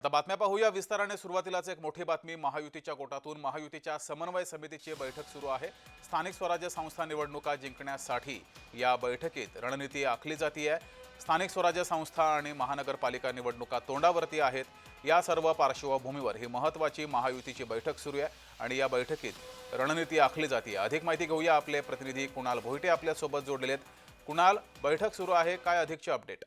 आता बातम्या पाहूया. विस्ताराने सुरुवातीलाच एक मोठी बातमी. महायुतीच्या कोटातून महायुतीच्या समन्वय समितीची बैठक सुरू आहे. स्थानिक स्वराज्य संस्था निवडणुका जिंकण्यासाठी या बैठकीत रणनीती आखली जाती आहे. स्थानिक स्वराज्य संस्था आणि महानगरपालिका निवडणुका तोंडावरती आहेत. या सर्व पार्श्वभूमीवर ही महत्त्वाची महायुतीची बैठक सुरू आहे आणि या बैठकीत रणनीती आखली जाते अधिक माहिती घेऊया. आपले प्रतिनिधी कुणाल भोईटे आपल्यासोबत जोडलेले आहेत. कुणाल बैठक सुरू आहे. काय अधिकचे अपडेट?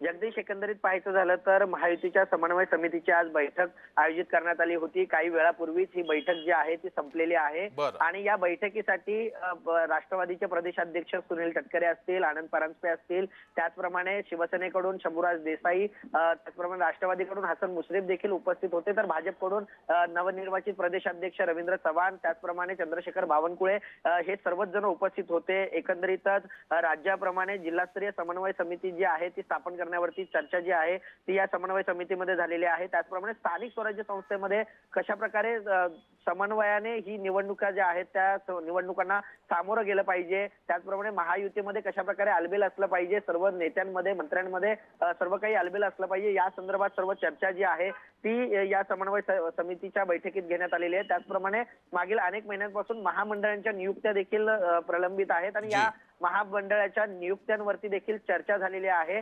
जगदीश एकंदरीत पाहायचं झालं तर महायुतीच्या समन्वय समितीची आज बैठक आयोजित करण्यात आली होती. काही वेळापूर्वीच ही बैठक जी आहे ती संपलेली आहे. आणि या बैठकीसाठी राष्ट्रवादीचे प्रदेशाध्यक्ष सुनील तटकरे असतील आनंद परांजपे असतील त्याचप्रमाणे शिवसेनेकडून शंभूराज देसाई त्याचप्रमाणे राष्ट्रवादीकडून हसन मुश्रीफ देखील उपस्थित होते. तर भाजपकडून नवनिर्वाचित प्रदेशाध्यक्ष रवींद्र चव्हाण त्याचप्रमाणे चंद्रशेखर बावनकुळे हे सर्वच जण उपस्थित होते. एकंदरीतच राज्याप्रमाणे जिल्हास्तरीय समन्वय समिती जी आहे ती स्थापन करण्यावरती चर्चा जी आहे ती या समन्वय समितीमध्ये झालेली आहे. त्याचप्रमाणे स्थानिक स्वराज्य संस्थेमध्ये कशा प्रकारे समन्वयाने ही निवडणुका ज्या आहेत त्या निवडणुकांना सामोरं गेलं पाहिजे त्याचप्रमाणे महायुतीमध्ये कशा प्रकारे आलबेल असलं पाहिजे सर्व नेत्यांमध्ये मंत्र्यांमध्ये सर्व काही आलबेल असलं पाहिजे या संदर्भात सर्व चर्चा जी आहे ती या समन्वय समितीच्या बैठकीत घेण्यात आलेली आहे. त्याचप्रमाणे मागील अनेक महिन्यांपासून महामंडळांच्या नियुक्त्या देखील प्रलंबित आहेत आणि या महामंडळाच्या नियुक्त्यांवरती देखील चर्चा झालेली आहे.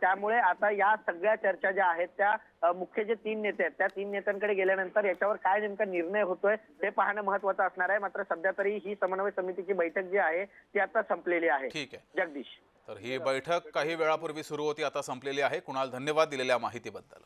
त्यामुळे आता या सगळ्या चर्चा ज्या आहेत त्या मुख्य जे तीन नेते आहेत त्या तीन नेत्यांकडे गेल्यानंतर याच्यावर काय नेमका निर्णय होतोय ते पाहणं महत्वाचं असणार आहे. मात्र सध्या तरी ही समन्वय समितीची बैठक जी आहे ती आता संपलेली आहे. ठीक आहे. जगदीश. तर ही बैठक काही वेळापूर्वी सुरू होती आता संपलेली आहे. कुणाल धन्यवाद दिलेल्या माहितीबद्दल.